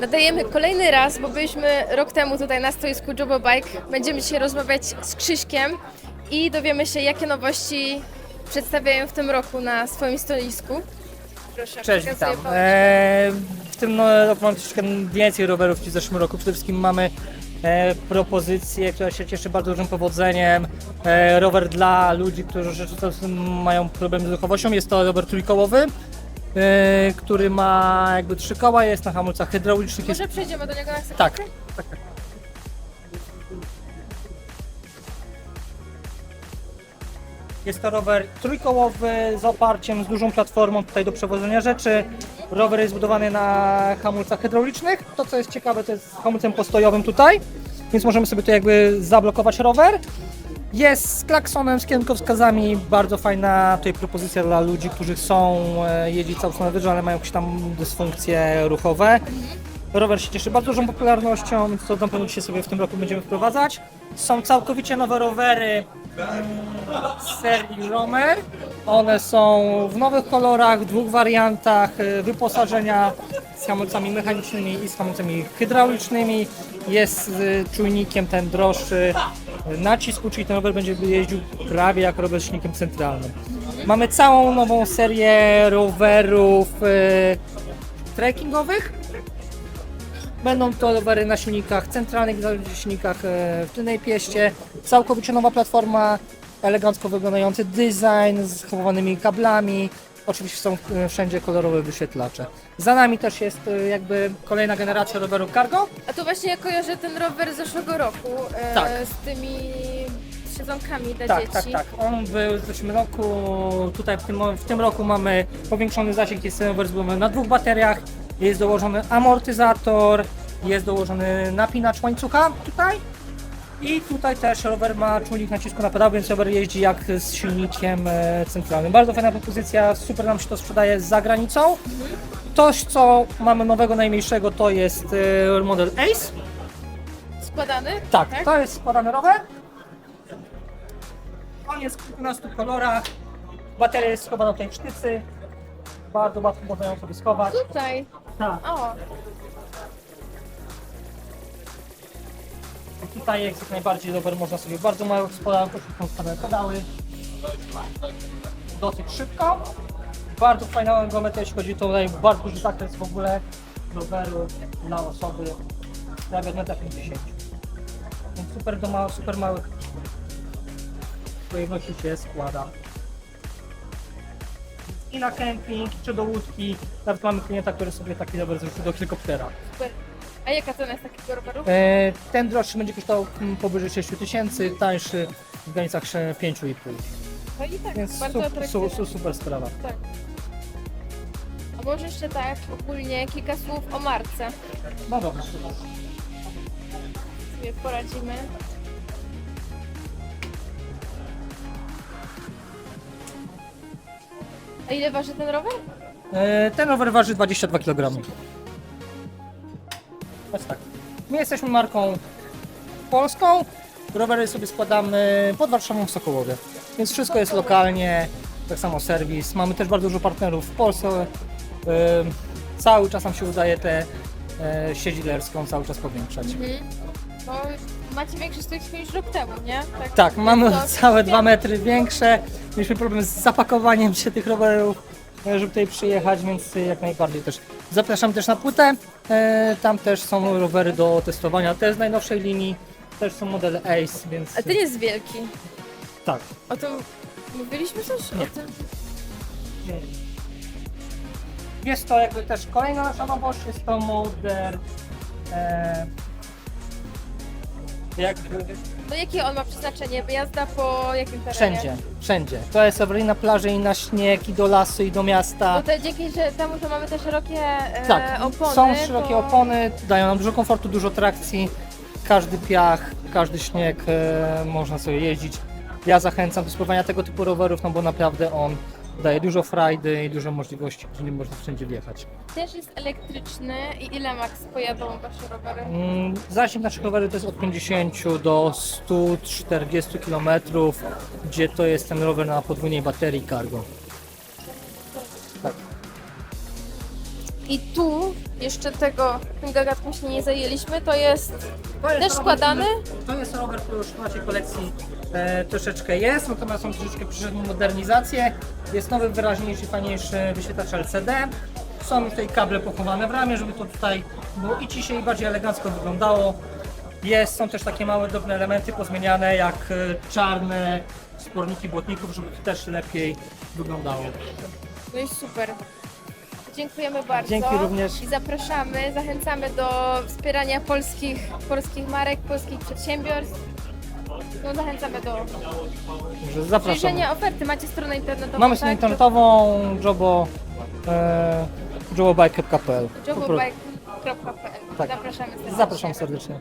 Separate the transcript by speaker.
Speaker 1: Nadajemy kolejny raz, bo byliśmy rok temu tutaj na stoisku Jobo Bike. Będziemy dzisiaj rozmawiać z Krzyśkiem i dowiemy się, jakie nowości przedstawiają w tym roku na swoim stoisku. Proszę,
Speaker 2: Cześć, witam. E, w tym no, roku mamy troszeczkę więcej rowerów niż w zeszłym roku. Przede wszystkim mamy e, propozycję, która się cieszy bardzo dużym powodzeniem. E, rower dla ludzi, którzy rzeczywiście mają problemy z ruchomością. Jest to rower trójkołowy, e, który ma jakby trzy koła, jest na hamulcach hydraulicznych. Jest,
Speaker 1: Może przejdziemy do niego na sekundkę?
Speaker 2: tak, tak, tak. Jest to rower trójkołowy z oparciem, z dużą platformą tutaj do przewożenia rzeczy. Rower jest zbudowany na hamulcach hydraulicznych. To co jest ciekawe to jest z hamulcem postojowym tutaj, więc możemy sobie tu jakby zablokować rower. Jest z klaksonem, z kierunkowskazami, bardzo fajna tutaj propozycja dla ludzi, którzy chcą e, jeździć cały na wydrze, ale mają jakieś tam dysfunkcje ruchowe. Rower się cieszy bardzo dużą popularnością, więc to na pewno dzisiaj sobie w tym roku będziemy wprowadzać. Są całkowicie nowe rowery mm, z serii Romer. One są w nowych kolorach, w dwóch wariantach y, wyposażenia z hamulcami mechanicznymi i z hamulcami hydraulicznymi. Jest czujnikiem ten droższy nacisku, czyli ten rower będzie jeździł prawie jak rower z silnikiem centralnym. Mamy całą nową serię rowerów y, trekkingowych. Będą to rowery na silnikach centralnych, na silnikach e, w tylnej pieście. Całkowicie nowa platforma, elegancko wyglądający design z chowanymi kablami. Oczywiście są e, wszędzie kolorowe wyświetlacze. Za nami też jest e, jakby kolejna generacja rowerów cargo.
Speaker 1: A to właśnie ja kojarzę ten rower z zeszłego roku e,
Speaker 2: Tak.
Speaker 1: z tymi siedzonkami dla
Speaker 2: Tak,
Speaker 1: dzieci.
Speaker 2: tak, tak. On był w zeszłym roku, tutaj w tym, w tym roku mamy powiększony zasięg, jest rower zbudowany na dwóch bateriach, jest dołożony amortyzator, jest dołożony napinacz łańcucha tutaj i tutaj też rower ma czujnik nacisku na pedał, więc rower jeździ jak z silnikiem e, centralnym. Bardzo fajna propozycja, super nam się to sprzedaje za granicą. Coś, co mamy nowego, najmniejszego, to jest e, model Ace.
Speaker 1: Składany?
Speaker 2: Tak, to jest składany rower. On jest w kilkunastu kolorach. Bateria jest schowana tutaj w sztycy. Bardzo łatwo można ją sobie schować.
Speaker 1: Tutaj.
Speaker 2: Tak.
Speaker 1: O,
Speaker 2: tutaj jest jak najbardziej rower, można sobie bardzo gospodarstw, są same pedały. Dosyć szybko. Bardzo fajna geometria, jeśli chodzi tutaj bardzo duży zakres w ogóle roweru dla osoby prawie od 1,50 m. Więc super do ma, super małych pojemności się składa. I na kemping, czy do łódki. Nawet mamy klienta, który sobie taki rower zrobił do helikoptera.
Speaker 1: super. A jaka cena jest takiego roweru?
Speaker 2: E, Ten droższy będzie kosztował mm, powyżej 6 tysięcy, tańszy w granicach 5,5.
Speaker 1: No i tak,
Speaker 2: Więc
Speaker 1: bardzo
Speaker 2: su,
Speaker 1: atrakcyjny.
Speaker 2: su, su, super sprawa.
Speaker 1: Tak. A może jeszcze tak ogólnie kilka słów o marce.
Speaker 2: No dobra.
Speaker 1: sobie poradzimy. A ile waży ten rower?
Speaker 2: E, Ten rower waży 22 kg. Tak. My jesteśmy marką polską. Rowery sobie składamy pod Warszawą w Sokołowie. Więc wszystko jest lokalnie, tak samo serwis. Mamy też bardzo dużo partnerów w Polsce. E, Cały czas nam się udaje tę e, sieć dealerską cały czas powiększać.
Speaker 1: Mhm. Bo macie większy stoisko niż rok temu, nie?
Speaker 2: Tak, mamy
Speaker 1: to
Speaker 2: całe. 2 metry większe. Mieliśmy problem z zapakowaniem się tych rowerów, e, żeby tutaj przyjechać, więc e, jak najbardziej też. Zapraszam też na płytę. E, Tam też są rowery do testowania. Te z najnowszej linii. Też są modele Ace, więc
Speaker 1: A ten jest wielki.
Speaker 2: tak.
Speaker 1: O tym mówiliśmy coś?
Speaker 2: Nie.
Speaker 1: O tym?
Speaker 2: Jest to jakby też kolejna nasza nowość, jest to model e, jakby
Speaker 1: No jakie on ma przeznaczenie? Jazda po jakim terenie?
Speaker 2: wszędzie, wszędzie. To jest rower i na plaży, i na śnieg, i do lasu, i do miasta.
Speaker 1: Bo to dzięki że temu, że mamy te szerokie e,
Speaker 2: Tak,
Speaker 1: opony,
Speaker 2: są szerokie
Speaker 1: to...
Speaker 2: opony, dają nam dużo komfortu, dużo trakcji. Każdy piach, każdy śnieg e, można sobie jeździć. Ja zachęcam do spróbowania tego typu rowerów, no bo naprawdę on daje dużo frajdy i dużo możliwości, gdzie można wszędzie wjechać.
Speaker 1: Też jest elektryczny i ile max pojadą wasze rowery?
Speaker 2: Mm, Zasięg naszych rowerów to jest od 50 do 140 km, gdzie to jest ten rower na podwójnej baterii cargo.
Speaker 1: I tu jeszcze tego, gagatką się nie zajęliśmy, to jest
Speaker 2: To jest
Speaker 1: też
Speaker 2: rower,
Speaker 1: składany.
Speaker 2: To jest rower, który już w naszej kolekcji e, troszeczkę jest, natomiast on troszeczkę przyszedł modernizację. Jest nowy, wyraźniejszy, fajniejszy wyświetlacz LCD. Są tutaj kable pochowane w ramię, żeby to tutaj było i ciszej, i bardziej elegancko wyglądało. Jest, są też takie małe, drobne elementy pozmieniane, jak e, czarne sporniki błotników, żeby to też lepiej wyglądało.
Speaker 1: No i super. Dziękujemy bardzo.
Speaker 2: Dzięki również.
Speaker 1: I zapraszamy, zachęcamy do wspierania polskich, polskich marek, polskich przedsiębiorstw. No, zachęcamy do
Speaker 2: Także Zapraszam.
Speaker 1: przejrzenia oferty. Macie stronę internetową.
Speaker 2: Mamy stronę
Speaker 1: tak?
Speaker 2: internetową jobo, e, jobobike.pl.
Speaker 1: Jobobike.pl
Speaker 2: Tak.
Speaker 1: Zapraszamy serdecznie.
Speaker 2: Zapraszam serdecznie.